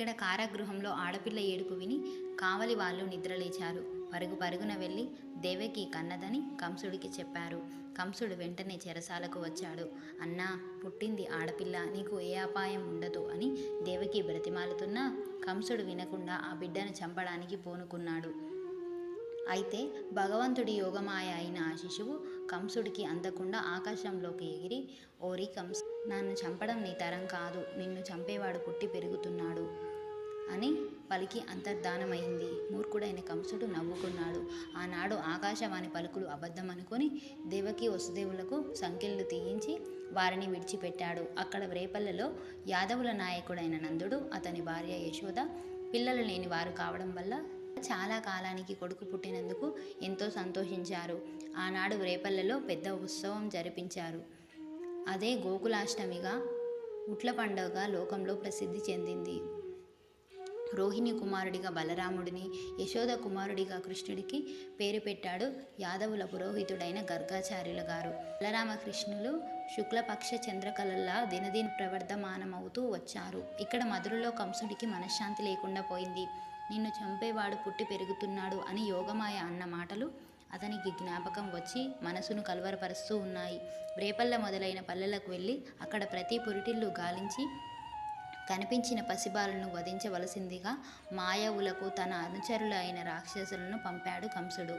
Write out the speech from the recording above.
ఇక్కడ కారాగృహంలో ఆడపిల్ల ఏడుపు విని కావలి వాళ్ళు నిద్రలేచారు. పరుగు పరుగున వెళ్ళి దేవకి కన్నదని కంసుడికి చెప్పారు. కంసుడు వెంటనే చెరసాలకు వచ్చాడు. అన్నా పుట్టింది ఆడపిల్ల నీకు ఏ అపాయం ఉండదు అని దేవకి బ్రతిమాలుతున్నా కంసుడు వినకుండా ఆ బిడ్డను చంపడానికి పూనుకున్నాడు. అయితే భగవంతుడి యోగమాయ అయిన ఆ శిశువు కంసుడికి అందకుండా ఆకాశంలోకి ఎగిరి ఓరి కంస్ నన్ను చంపడం నీ తరం కాదు. నిన్ను చంపేవాడు పుట్టి పెరుగుతున్నాడు. అని పలికి అంతర్ధానమైంది మూర్ఖుడైన కంసుడు నవ్వుకున్నాడు. ఆనాడు ఆకాశవాణి పలుకులు అబద్ధం అనుకొని దేవకి వసుదేవులకు సంఖ్యలు తీయించి వారిని విడిచిపెట్టాడు. అక్కడ రేపల్లెలో యాదవుల నాయకుడైన నందుడు అతని భార్య యశోద పిల్లలు లేని వారు కావడం వల్ల చాలా కాలానికి కొడుకు పుట్టినందుకు ఎంతో సంతోషించారు. ఆనాడు రేపల్లెలో పెద్ద ఉత్సవం జరిపించారు. అదే గోకులాష్టమిగా ఉట్ల పండుగ లోకంలో ప్రసిద్ధి చెందింది. రోహిణి కుమారుడిగా బలరాముడిని యశోద కుమారుడిగా కృష్ణుడికి పేరు పెట్టాడు యాదవుల పురోహితుడైన గర్గాచార్యుల గారు. బలరామకృష్ణులు శుక్లపక్ష చంద్రకళల్లా దినదిన ప్రవర్ధమానమవుతూ వచ్చారు. ఇక్కడ మధురలో కంసుడికి మనశ్శాంతి లేకుండా పోయింది. నిన్ను చంపేవాడు పుట్టి పెరుగుతున్నాడు అని యోగమాయ అన్న మాటలు అతనికి జ్ఞాపకం వచ్చి మనసును కలవరపరుస్తూ ఉన్నాయి. రేపల్ల మొదలైన పల్లెలకు వెళ్ళి అక్కడ ప్రతి పురిటిల్లు గాలించి కనిపించిన పసిబాలను వధించవలసిందిగా మాయావులకు తన అనుచరులు అయిన రాక్షసులను పంపాడు కంసుడు.